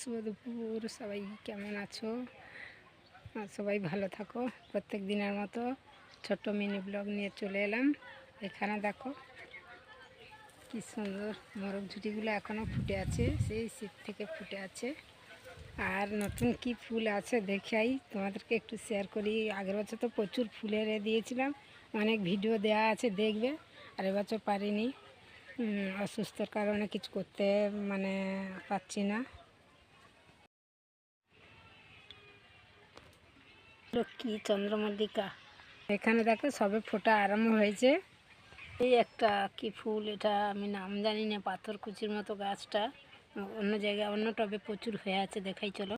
শুভ দুপুর, সবাই কেমন আছো? সবাই ভালো থাকো। প্রত্যেক দিনের মতো ছোট্ট মিনি ব্লগ নিয়ে চলে এলাম। এখানে দেখো কি সুন্দর মোরগ ঝুটিগুলো এখনও ফুটে আছে, সেই শীত থেকে ফুটে আছে। আর নতুন কি ফুল আছে দেখাই, তোমাদেরকে একটু শেয়ার করি। আগের বছর তো প্রচুর ফুলের দিয়েছিলাম, অনেক ভিডিও দেওয়া আছে, দেখবে। আর এবছর পারিনি। অসুস্থর কারণে কিছু করতে মানে পাচ্ছি না। কি চন্দ্রমল্লিকা। এখানে দেখো সবে ফোটা আরম্ভ হয়েছে। এই একটা কি ফুল এটা আমি নাম জানি না পাথরকুচির মতো গাছটা। অন্য জায়গায় অন্য টবে প্রচুর হয়ে আছে দেখাই চলো।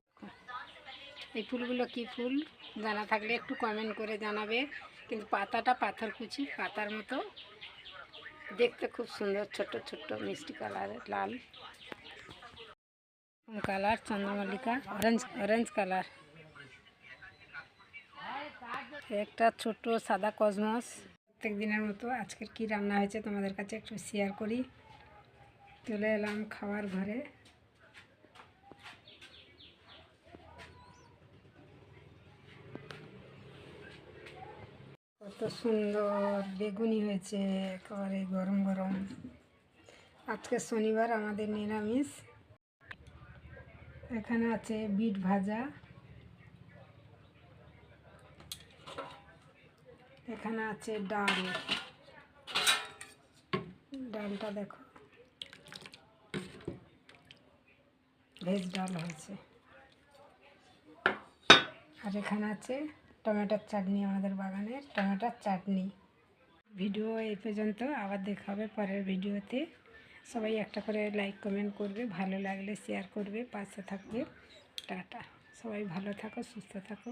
এই ফুলগুলো কি ফুল? জানা থাকলে একটু কমেন্ট করে জানাবে। কিন্তু পাতাটা পাথরকুচি পাতার মতো। দেখতে খুব সুন্দর ছোট ছোট মিষ্টি কালারের লাল। কালার চন্দ্রমল্লিকা অরেঞ্জ অরেঞ্জ কালার। একটা ছোট সাদা কসমস প্রত্যেক দিনের মতো আজকের কি রান্না হয়েছে তোমাদের কাছে একটু শেয়ার করি। চলে এলাম খাওয়ার ঘরে। কত সুন্দর বেগুনি হয়েছে, একেবারে গরম গরম। আজকে শনিবার, আমাদের নিরামিষ। এখানে আছে বিট ভাজা। এখানে আছে ডাল। ডালটা দেখো। ভেজ ডাল হয়েছে। আর এখানে আছে টমেটোর চাটনি আমাদের বাগানের, টমেটোর চাটনি। ভিডিও এই পর্যন্ত, আবার দেখা হবে পরের ভিডিওতে। সবাই একটা করে লাইক কমেন্ট করবে, ভালো লাগলে শেয়ার করবে, পাশে থাকবে। টাটা। সবাই ভালো থাকো, সুস্থ থাকো।